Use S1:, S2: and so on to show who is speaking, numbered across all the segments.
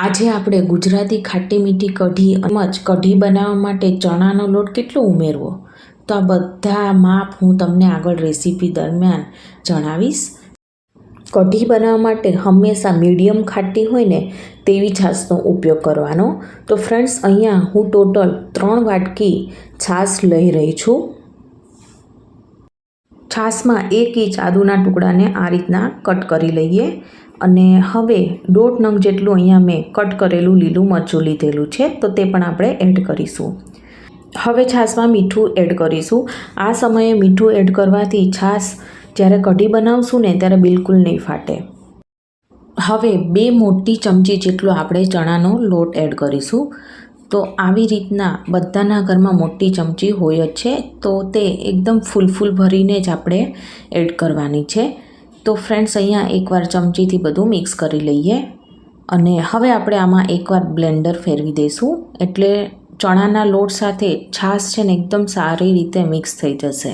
S1: આજે આપણે ગુજરાતી ખાટી મીઠી કઢી તેમજ કઢી બનાવવા માટે ચણાનો લોટ કેટલો ઉમેરવો? તો આ બધા માપ હું તમને આગળ રેસીપી દરમિયાન જણાવીશ. કઢી બનાવવા માટે હંમેશા મીડિયમ ખાટી હોય ને તેવી છાશનો ઉપયોગ કરવાનો. તો ફ્રેન્ડ્સ અહીંયા હું ટોટલ ત્રણ વાટકી છાશ લઈ રહી છું. છાશમાં એક ઇંચ આદુના ટુકડાને આ રીતના કટ કરી લઈએ. અને હવે દોઢ નંગ જેટલું અહીંયા મેં કટ કરેલું લીલું મરચું લીધેલું છે, તો તે પણ આપણે એડ કરીશું. હવે છાશમાં મીઠું એડ કરીશું. આ સમયે મીઠું એડ કરવાથી છાશ જ્યારે કઢી બનાવશું ને ત્યારે બિલકુલ નહીં ફાટે. હવે બે મોટી ચમચી જેટલો આપણે ચણાનો લોટ એડ કરીશું. તો આવી રીતના બધાના ઘરમાં મોટી ચમચી હોય જ છે, તો તે એકદમ ફૂલ ફૂલ ભરીને જ આપણે એડ કરવાની છે. તો ફ્રેન્ડ્સ અહીંયા એકવાર ચમચીથી બધું મિક્સ કરી લઈએ અને હવે આપણે આમાં એકવાર બ્લેન્ડર ફેરવી દઈશું. એટલે ચણાના લોટ સાથે છાશ છે ને એકદમ સારી રીતે મિક્સ થઈ જશે.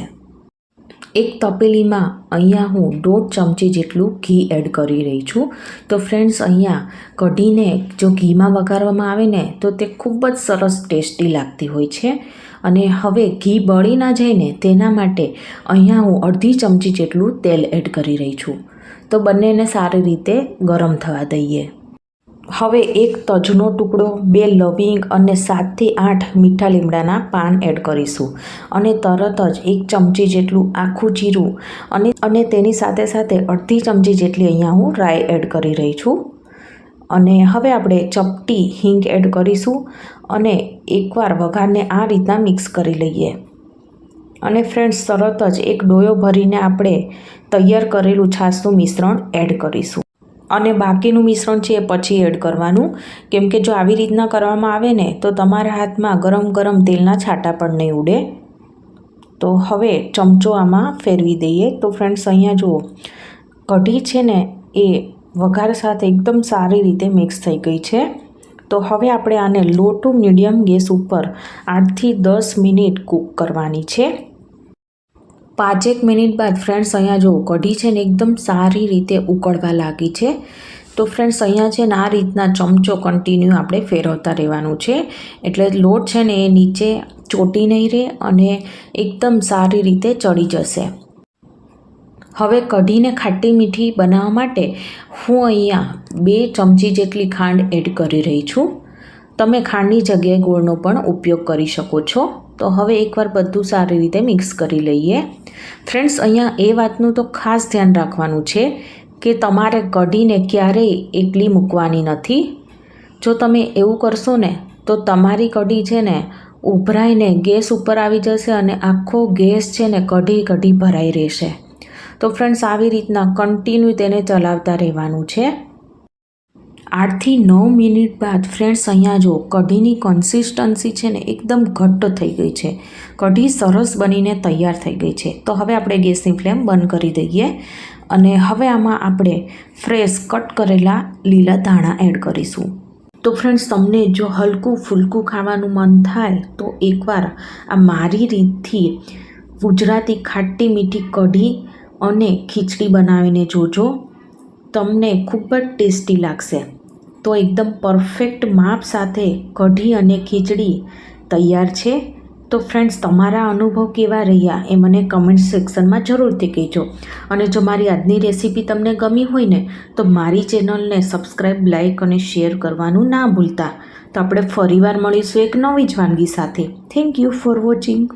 S1: એક તપેલીમાં અહીંયા હું દોઢ ચમચી જેટલું ઘી એડ કરી રહી છું. તો ફ્રેન્ડ્સ અહીંયા કઢીને જો ઘીમાં વઘારવામાં આવે ને તો તે ખૂબ જ સરસ ટેસ્ટી લાગતી હોય છે. અને હવે ઘી બળી ના જાય ને તેના માટે અહીંયા હું અડધી ચમચી જેટલું તેલ એડ કરી રહી છું. તો બંનેને સારી રીતે ગરમ થવા દઈએ. હવે એક તજનો ટુકડો, બે લવિંગ અને સાતથી આઠ મીઠા લીમડાના પાન એડ કરીશું. અને તરત જ એક ચમચી જેટલું આખું જીરું અને અને તેની સાથે સાથે અડધી ચમચી જેટલી અહીંયા હું રાઈ એડ કરી રહી છું. અને હવે આપણે ચપટી હિંગ એડ કરીશું અને એકવાર વઘારને આ રીતના મિક્સ કરી લઈએ. અને ફ્રેન્ડ્સ, તરત જ એક ડોયો ભરીને આપણે તૈયાર કરેલું છાશનું મિશ્રણ એડ કરીશું. અને બાકીનું મિશ્રણ છે એ પછી એડ કરવાનું. કેમ કે જો આવી રીતના કરવામાં આવે ને, તો તમારા હાથમાં ગરમ ગરમ તેલના છાંટા પણ નહીં ઉડે. તો હવે ચમચો આમાં ફેરવી દઈએ. તો ફ્રેન્ડ્સ, અહીંયા જુઓ, કઢી છે ને એ વઘાર સાથે એકદમ સારી રીતે મિક્સ થઈ ગઈ છે. તો હવે આપણે આને લો ટુ મીડિયમ ગેસ ઉપર આઠથી દસ મિનિટ કૂક કરવાની છે. પાંચેક મિનિટ બાદ ફ્રેન્ડ્સ અહીંયા જો કઢી છે ને એકદમ સારી રીતે ઉકળવા લાગી છે. તો ફ્રેન્ડ્સ અહીંયા છે ને આ રીતના ચમચો કન્ટિન્યુ આપણે ફેરવતા રહેવાનું છે. એટલે લોટ છે ને એ નીચે ચોટી નહીં રહે અને એકદમ સારી રીતે ચડી જશે. હવે કઢીને ખાટી મીઠી બનાવવા માટે હું અહીંયા બે ચમચી જેટલી ખાંડ એડ કરી રહી છું. તમે ખાંડની જગ્યાએ ગોળનો પણ ઉપયોગ કરી શકો છો. તો હવે એકવાર બધું સારી રીતે મિક્સ કરી લઈએ. ફ્રેન્ડ્સ, અહીંયા એ વાતનું તો ખાસ ધ્યાન રાખવાનું છે કે તમારે કઢીને ક્યારેય એકલી મૂકવાની નથી. જો તમે એવું કરશો ને, તો તમારી કઢી છે ને ઉભરાઈને ગેસ ઉપર આવી જશે અને આખો ગેસ છે ને કઢી કઢી ભરાઈ રહેશે. તો ફ્રેન્ડ્સ આવી રીતના કન્ટિન્યુ તેને ચલાવતા રહેવાનું છે. આઠથી નવ મિનિટ બાદ ફ્રેન્ડ્સ અહીંયા જો કઢીની કન્સિસ્ટન્સી છે ને એકદમ ઘટ્ટ થઈ ગઈ છે. કઢી સરસ બનીને તૈયાર થઈ ગઈ છે. તો હવે આપણે ગેસની ફ્લેમ બંધ કરી દઈએ અને હવે આમાં આપણે ફ્રેશ કટ કરેલા લીલા ધાણા એડ કરીશું. તો ફ્રેન્ડ્સ તમને જો હલકું ફૂલકું ખાવાનું મન થાય, તો એકવાર આ મારી રીતથી ગુજરાતી ખાટી મીઠી કઢી અને ખીચડી બનાવીને જોજો. તમને ખૂબ જ ટેસ્ટી લાગશે. તો એકદમ પરફેક્ટ માપ સાથે કઢી અને ખીચડી તૈયાર છે. તો ફ્રેન્ડ્સ તમારા અનુભવ કેવા રહ્યા એ મને કમેન્ટ સેક્શનમાં જરૂરથી કહેજો. અને જો મારી આજની રેસીપી તમને ગમી હોય ને, તો મારી ચેનલને સબસ્ક્રાઈબ લાઇક અને શેર કરવાનું ના ભૂલતા. તો આપણે ફરીવાર મળીશું એક નવી જ વાનગી સાથે. Thank you for watching